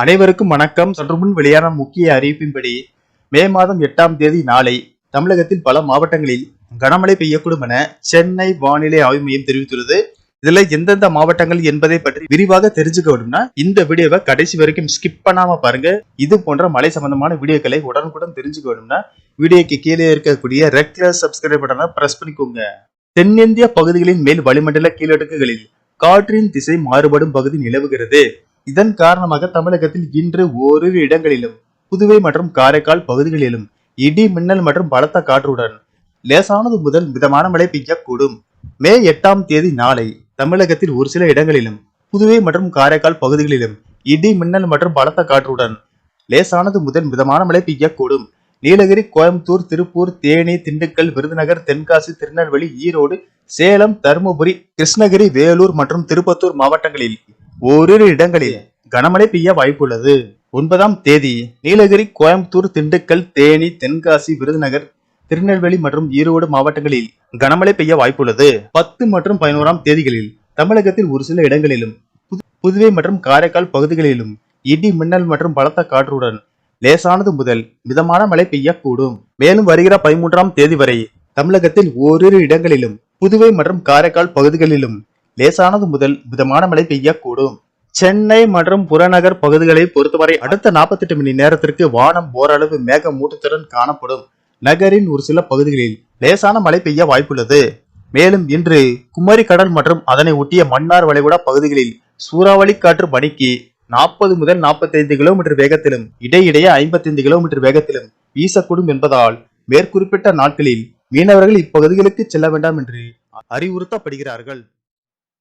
அனைவருக்கும் வணக்கம். சற்று முன் வெளியான முக்கிய அறிவிப்பின்படி மே மாதம் எட்டாம் தேதி நாளை தமிழகத்தில் பல மாவட்டங்களில் கனமழை பெய்யக்கூடும் என சென்னை வானிலை ஆய்வு மையம் தெரிவித்துள்ளது. இதுல எந்தெந்த மாவட்டங்கள் என்பதை பற்றி விரிவாக தெரிஞ்சுக்க வேணும்னா இந்த வீடியோவை கடைசி வரைக்கும் ஸ்கிப் பண்ணாம பாருங்க. இது போன்ற மழை சம்பந்தமான வீடியோக்களை உடனுக்குடன் தெரிஞ்சுக்க வேணும்னா வீடியோக்கு கீழே இருக்கக்கூடிய ரெகுலர் சப்ஸ்கிரைப் பட்டனை பிரஸ் பண்ணிக்கோங்க. தென்னிந்திய பகுதிகளின் மேல் வளிமண்டல கீழடுக்குகளில் காற்றின் திசை மாறுபடும் பகுதி நிலவுகிறது. இதன் காரணமாக தமிழகத்தில் இன்று ஓரிரு இடங்களிலும் புதுவை மற்றும் காரைக்கால் பகுதிகளிலும் இடி மின்னல் மற்றும் பலத்த காற்றுடன் லேசானது முதல் மிதமான மழை பெய்யக்கூடும். மே எட்டாம் தேதி நாளை தமிழகத்தில் ஒரு சில இடங்களிலும் புதுவை மற்றும் காரைக்கால் பகுதிகளிலும் இடி மின்னல் மற்றும் பலத்த காற்றுடன் லேசானது முதல் மிதமான மழை பெய்யக்கூடும். நீலகிரி கோயம்புத்தூர் திருப்பூர் தேனி திண்டுக்கல் விருதுநகர் தென்காசி திருநெல்வேலி ஈரோடு சேலம் தருமபுரி கிருஷ்ணகிரி வேலூர் மற்றும் திருப்பத்தூர் மாவட்டங்களில் ஓரிரு இடங்களில் கனமழை பெய்ய வாய்ப்புள்ளது. ஒன்பதாம் தேதி நீலகிரி கோயம்புத்தூர் திண்டுக்கல் தேனி தென்காசி விருதுநகர் திருநெல்வேலி மற்றும் ஈரோடு மாவட்டங்களில் கனமழை பெய்ய வாய்ப்புள்ளது. பத்து மற்றும் பதினோராம் தேதிகளில் தமிழகத்தில் ஒரு சில இடங்களிலும் புது- புதுவை மற்றும் காரைக்கால் பகுதிகளிலும் இடி மின்னல் மற்றும் பலத்த காற்றுடன் லேசானது முதல் மிதமான மழை பெய்யக்கூடும். மேலும் வருகிற பதிமூன்றாம் தேதி வரை தமிழகத்தில் ஓரிரு இடங்களிலும் புதுவை மற்றும் காரைக்கால் பகுதிகளிலும் லேசானது முதல் மிதமான மழை பெய்யக்கூடும். சென்னை மற்றும் புறநகர் பகுதிகளை பொறுத்தவரை அடுத்த 48 மணி நேரத்திற்கு வானம் ஓரளவு மேக மூட்டத்துடன் காணப்படும். நகரின் ஒரு சில பகுதிகளில் லேசான மழை பெய்ய வாய்ப்புள்ளது. மேலும் இன்று குமரி கடல் மற்றும் அதனை ஒட்டிய மன்னார் வளைகுடா பகுதிகளில் சூறாவளி காற்று மணிக்கு நாற்பது முதல் 45 கிலோமீட்டர் வேகத்திலும் இடையிடையே 55 கிலோமீட்டர் வேகத்திலும் வீசக்கூடும் என்பதால் மேற்குறிப்பிட்ட நாட்களில் மீனவர்கள் இப்பகுதிகளுக்கு செல்ல வேண்டாம் என்று அறிவுறுத்தப்படுகிறார்கள்.